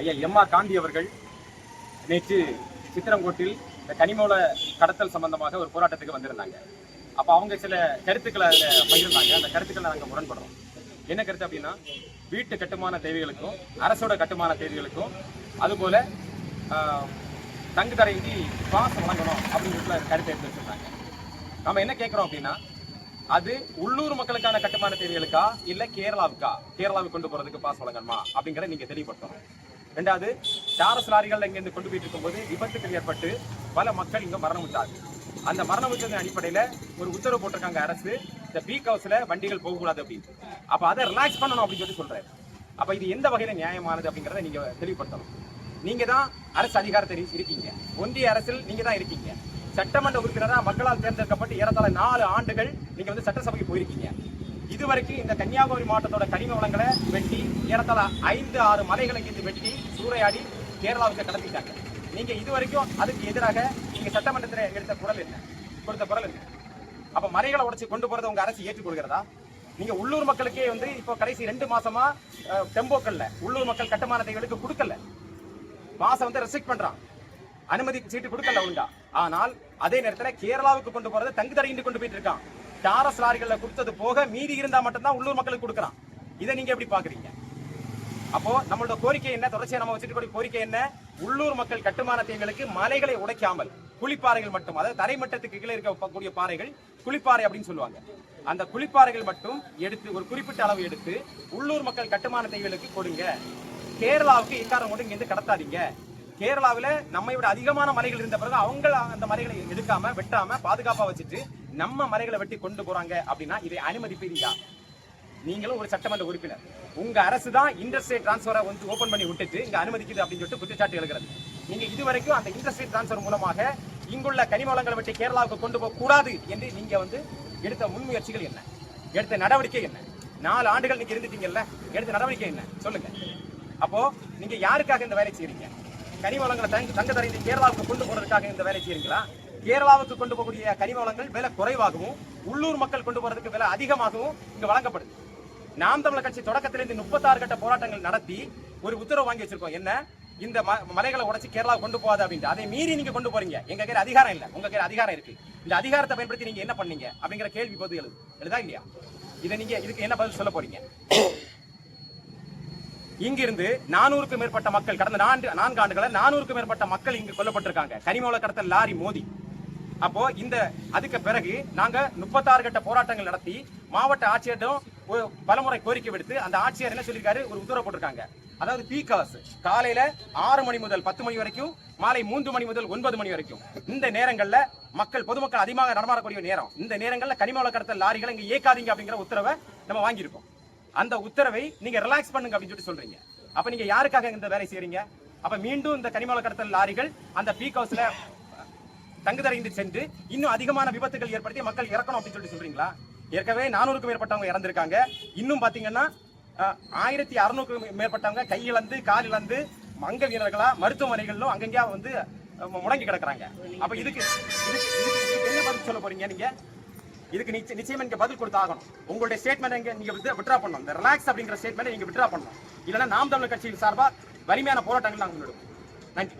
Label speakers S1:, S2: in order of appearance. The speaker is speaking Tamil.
S1: ஐயா எம் ஆர் காந்தி அவர்கள் நேற்று சித்திரங்கோட்டில் இந்த கனிமூல கடத்தல் சம்பந்தமாக ஒரு போராட்டத்துக்கு வந்திருந்தாங்க. அப்போ அவங்க சில கருத்துக்களை அதில் பகிர்ந்தாங்க. அந்த கருத்துக்களை நாங்கள் முரண்படுறோம். என்ன கருத்து அப்படின்னா வீட்டு கட்டுமான தேவைகளுக்கும் அரசோட கட்டுமான தேவைகளுக்கும் அதுபோல் தங்கு தடையின்றி பாஸ் வழங்கணும் அப்படிங்கிற கருத்தை எடுத்து வச்சுருந்தாங்க. நம்ம என்ன கேட்குறோம் அப்படின்னா அது உள்ளூர் மக்களுக்கான கட்டுமான தேவைகளுக்கா இல்லை கேரளாவுக்கா? கேரளாவுக்கு கொண்டு போகிறதுக்கு பாஸ் வழங்கணுமா அப்படிங்கிறத நீங்கள் தெளிவுபடுத்தணும். ரெண்டாவது டாரஸ் லாரிகள் இங்கேருந்து கொண்டு போயிட்டு இருக்கும்போது விபத்துகள் ஏற்பட்டு பல மக்கள் இங்கே மரணம் விட்டாங்க அந்த மரணம் விட்டதன் அடிப்படையில் ஒரு உத்தரவு போட்டிருக்காங்க அரசு. இந்த பீக் ஹவுஸில் வண்டிகள் போகக்கூடாது அப்படின்னு. அப்போ அதை ரிலாக்ஸ் பண்ணணும் அப்படின்னு சொல்லி சொல்கிறேன் அப்போ இது எந்த வகையில் நியாயமானது அப்படிங்கிறத நீங்கள் தெளிவுபடுத்தணும். நீங்கள் தான் அரசு அதிகாரத்தை இருக்கீங்க. ஒன்றிய அரசில் நீங்கள் தான் இருக்கீங்க. சட்டமன்ற உறுப்பினராக மக்களால் தேர்ந்தெடுக்கப்பட்டு ஏறத்தாழ நாலு ஆண்டுகள் நீங்கள் வந்து சட்டசபைக்கு போயிருக்கீங்க. இதுவரைக்கும் இந்த கன்னியாகுமரி மாவட்டத்தோட கனிம வளங்களை வெட்டி ஏறத்தாழ ஐந்து ஆறு மலைகளை இங்கிருந்து வெட்டி சூறையாடி கேரளாவுக்கு கடத்திட்டாங்க. நீங்க இதுவரைக்கும் அதுக்கு எதிராக நீங்க சட்டமன்றத்தில் எடுத்த குரல் என்ன? கொடுத்த குரல் என்ன? அப்ப மலைகளை உடைச்சு கொண்டு போறத உங்க அரசு ஏற்றுக்கொள்கிறதா? நீங்க உள்ளூர் மக்களுக்கே வந்து இப்போ கடைசி ரெண்டு மாசமா டெம்போக்கள்ல உள்ளூர் மக்கள் கட்டுமானத்தைகளுக்கு கொடுக்கல. மாசம் வந்து ரெஸ்ட்ரிக்ட் பண்றான். அனுமதி சீட்டு கொடுக்கல உண்டா? ஆனால் அதே நேரத்தில் கேரளாவுக்கு கொண்டு போறதை தங்கு தடையின்றி கொண்டு போயிட்டு இருக்கான். டாரஸ் லாரிகளில் கொடுத்தது போக மீதி இருந்தா மட்டும்தான் உள்ளூர் மக்களுக்கு கொடுக்குறான். இதை நீங்க எப்படி பாக்குறீங்க? அப்போ நம்மளோட கோரிக்கை என்ன? தொடர்ச்சியா நம்ம வச்சுட்டு கூடிய கோரிக்கை என்ன? உள்ளூர் மக்கள் கட்டுமான தேவைகளுக்கு மலைகளை உடைக்காமல் குளிப்பாறைகள் மட்டும் அதாவது தரைமட்டத்துக்கு கீழே இருக்கக்கூடிய பாறைகள் குளிப்பாறை அப்படின்னு சொல்லுவாங்க. அந்த குளிப்பாறைகள் மட்டும் எடுத்து ஒரு குறிப்பிட்ட அளவு எடுத்து உள்ளூர் மக்கள் கட்டுமான தேவைகளுக்கு கொடுங்க. கேரளாவுக்கு இக்காரம் மட்டும் இங்கிருந்து கடத்தாதீங்க. கேரளாவில நம்மை விட அதிகமான மலைகள் இருந்த பிறகு அவங்க அந்த மலைகளை எடுக்காம வெட்டாம பாதுகாப்பா வச்சுட்டு நம்ம மலைகளை வெட்டி கொண்டு போறாங்க அப்படின்னா இதை அனுமதிப்பீங்களா நீங்களும் ஒரு சட்டமன்ற உறுப்பினர். உங்க அரசு தான் இண்டஸ்ட்ரியல் டிரான்ஸ்ஃபரை வந்து ஓபன் பண்ணி விட்டுட்டு இங்க அனுமதிக்குது அப்படின்னு சொல்லிட்டு குற்றச்சாட்டு எழுகிறது. நீங்க இதுவரைக்கும் அந்த இண்டஸ்ட்ரியல் டிரான்ஸ்ஃபர் மூலமாக இங்குள்ள கனிமவளங்களை வெட்டி கேரளாவுக்கு கொண்டு போக கூடாது என்று நீங்க வந்து எடுத்த முன்முயற்சிகள் என்ன? எடுத்த நடவடிக்கை என்ன? நாலு ஆண்டுகள் நீங்க இருந்துட்டீங்கல்ல எடுத்த நடவடிக்கை என்ன? சொல்லுங்க. அப்போ நீங்க யாருக்காக இந்த வேலை செய்யறீங்க கனிமவளங்களை தங்க தங்க தரைந்து கேரளாவுக்கு கொண்டு போறதுக்காக இந்த வேலை செய்யறீங்களா கேரளாவுக்கு கொண்டு போகக்கூடிய கனிமவளங்கள் விலை குறைவாகவும் உள்ளூர் மக்கள் கொண்டு போறதுக்கு விலை அதிகமாகவும் இங்க வழங்கப்படுது. நாம் தமிழர் கட்சி தொடக்கத்திலிருந்து முப்பத்தாறு கட்ட போராட்டங்கள் நடத்தி ஒரு உத்தரவு வாங்கி வச்சிருக்கோம். என்ன? இந்த ம- மலைகளை உடச்சி கேரளா கொண்டு போகாது அப்படின்ட்டு. அதை மீறி நீங்க கொண்டு போறீங்க. எங்க கையில அதிகாரம் இல்ல. உங்க கையில அதிகாரம் இருக்கு. இந்த அதிகாரத்தை பயன்படுத்தி நீங்க என்ன பண்ணீங்க? அப்படிங்கிற கேள்வி பொது எழுது எழுதா இல்லையா? இதை நீங்க இதுக்கு என்ன பதில் சொல்ல போறீங்க? இங்கிருந்து நானூறுக்கும் மேற்பட்ட மக்கள் கடந்த நான்கு நான்கு ஆண்டுகள நானூறுக்கும் மேற்பட்ட மக்கள் இங்கு கொல்லப்பட்டிருக்காங்க. கனிமூல கடத்தல் லாரி மோதி. அப்போ இந்த அதுக்கு பிறகு நாங்க முப்பத்தாறு கட்ட போராட்டங்கள் நடத்தி மாவட்ட ஆட்சியரிடம் பலமுறை கோரிக்கை விடுத்து அந்த ஆட்சியர் என்ன சொல்லியிருக்காரு? ஒரு உத்தரவு போட்டிருக்காங்க. அதாவது பீக் ஹவர்ஸ் காலையில ஆறு மணி முதல் பத்து மணி வரைக்கும் மாலை மூன்று மணி முதல் ஒன்பது மணி வரைக்கும். இந்த நேரங்கள்ல மக்கள் பொதுமக்கள் அதிகமாக நடமாடக்கூடிய நேரம். இந்த நேரங்கள்ல கனிமூல கடத்தல் லாரிகளை இங்க இயக்காதீங்க அப்படிங்கிற உத்தரவை நம்ம வாங்கியிருக்கோம். அந்த உத்தரவை நீங்க ரிலாக்ஸ் பண்ணுங்க அப்படின்னு சொல்லி சொல்றீங்க. அப்ப நீங்க யாருக்காக இந்த வேலை செய்யறீங்க? அப்ப மீண்டும் இந்த கனிமவள கடத்தல் லாரிகள் அந்த பீக் ஹவுஸ்ல தங்குதடைந்து சென்று இன்னும் அதிகமான விபத்துகள் ஏற்படுத்தி மக்கள் இறக்கணும் அப்படின்னு சொல்லி சொல்றீங்களா? ஏற்கனவே நானூறுக்கும் மேற்பட்டவங்க இறந்திருக்காங்க. இன்னும் பாத்தீங்கன்னா ஆயிரத்தி அறுநூறுக்கும் மேற்பட்டவங்க கை இழந்து கால் இழந்து அங்க வீரர்களா மருத்துவமனைகளிலும் அங்கங்கேயா வந்து முடங்கி கிடக்குறாங்க. அப்ப இதுக்கு இதுக்கு இதுக்கு- என்ன பதில் சொல்ல போறீங்க நீங்க? இதுக்கு நிச்சய- நிச்சயமா நீங்க பதில் கொடுத்தாகணும் உங்களுடைய ஸ்டேட்மெண்ட் நீங்க நீங்க வித்ரா பண்ணணும். இந்த ரிலாக்ஸ் அப்படிங்கிற ஸ்டேட்மெண்ட் நீங்க விட்ரா பண்ணணும். இல்லைன்னா நாம் தமிழர் கட்சியின் சார்பாக வலிமையான போராட்டங்கள் நாங்கள் முன்னெடுப்போம் நன்றி.